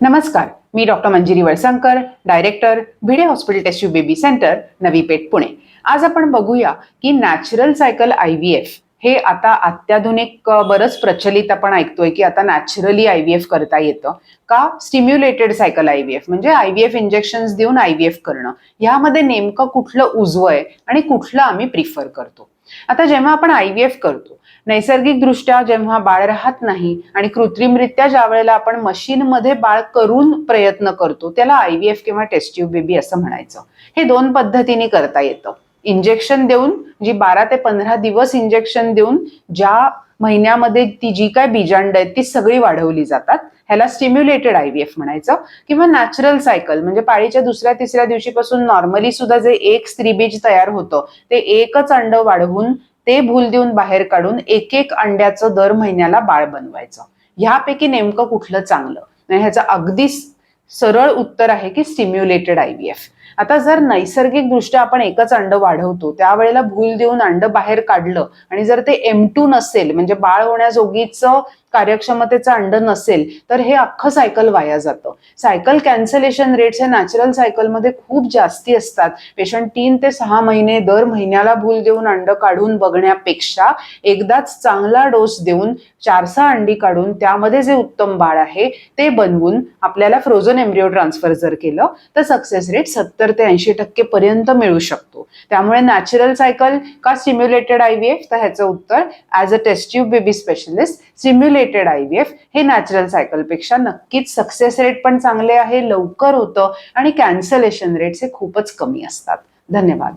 नमस्कार मी doctor Manjiri Valsankar director Bhide hospital test baby centre Navi Peth Pune. आज आपण बघूया की natural cycle I V F हे आता अत्याधुनिक बरंच प्रचलित आपण ऐकतोय की आता नॅचरली आय व्ही एफ करता येतं. का? Stimulated cycle I V F म्हणजे आय व्ही एफ इंजेक्शन देऊन आय व्ही एफ करणं. ह्यामध्ये नेमकं कुठलं उजवं आहे आणि कुठलं आम्ही प्रिफर करतो? आता जेव्हा आपण आय व्ही एफ करतो नैसर्गिकदृष्ट्या जेव्हा बाळ राहत नाही आणि कृत्रिमरित्या ज्या वेळेला आपण मशीनमध्ये बाळ करून प्रयत्न करतो त्याला आय व्ही एफ किंवा टेस्ट्यूब बेबी असं म्हणायचं. हे दोन पद्धतीने करता येतं. इंजेक्शन देऊन जी बारा ते पंधरा दिवस इंजेक्शन देऊन ज्या महिन्यामध्ये ती जी काय बीजांड आहेत ती सगळी वाढवली जातात. ह्याला स्टिम्युलेटेड आय व्ही एफ म्हणायचं. किंवा नॅचरल सायकल म्हणजे पाळीच्या दुसऱ्या तिसऱ्या दिवशीपासून नॉर्मली सुद्धा जे एक स्त्रीबीज तयार होतं ते एकच अंड वाढवून ते भूल देऊन बाहेर काढून एक एक अंड्याचं दर महिन्याला बाळ बनवायचं. ह्यापैकी नेमकं कुठलं चांगलं? ह्याचं अगदी सरळ उत्तर आहे की स्टिम्युलेटेड आय व्ही एफ आता जर नैसर्गिकदृष्ट्या आपण एकच अंड वाढवतो त्यावेळेला भूल देऊन अंड बाहेर काढलं आणि जर ते एम टू नसेल म्हणजे बाळ होण्याजोगीचं कार्यक्षमतेचं अंड नसेल तर हे अख्खं सायकल वाया जातं. सायकल कॅन्सलेशन रेट्स हे नॅचरल सायकलमध्ये खूप जास्ती असतात. पेशंट तीन ते सहा महिने दर महिन्याला भूल देऊन अंड काढून बघण्यापेक्षा एकदाच चांगला डोस देऊन चार सहा अंडी काढून त्यामध्ये जे उत्तम बाळ आहे ते बनवून आपल्याला फ्रोझन एम्ब्रिओ ट्रान्सफर जर केलं तर सक्सेस रेट सत्तर ते ऐंशी टक्के पर्यंत मिळू शकतो. त्यामुळे नॅचरल सायकल का स्टिम्युलेटेड आय व्ही एफ तर ह्याचं उत्तर as a test tube baby specialist stimulated I V F हे नॅचरल सायकलपेक्षा नक्कीच सक्सेस रेट पण चांगले आहे लवकर होतं आणि कॅन्सलेशन रेट्स हे खूपच कमी असतात. धन्यवाद.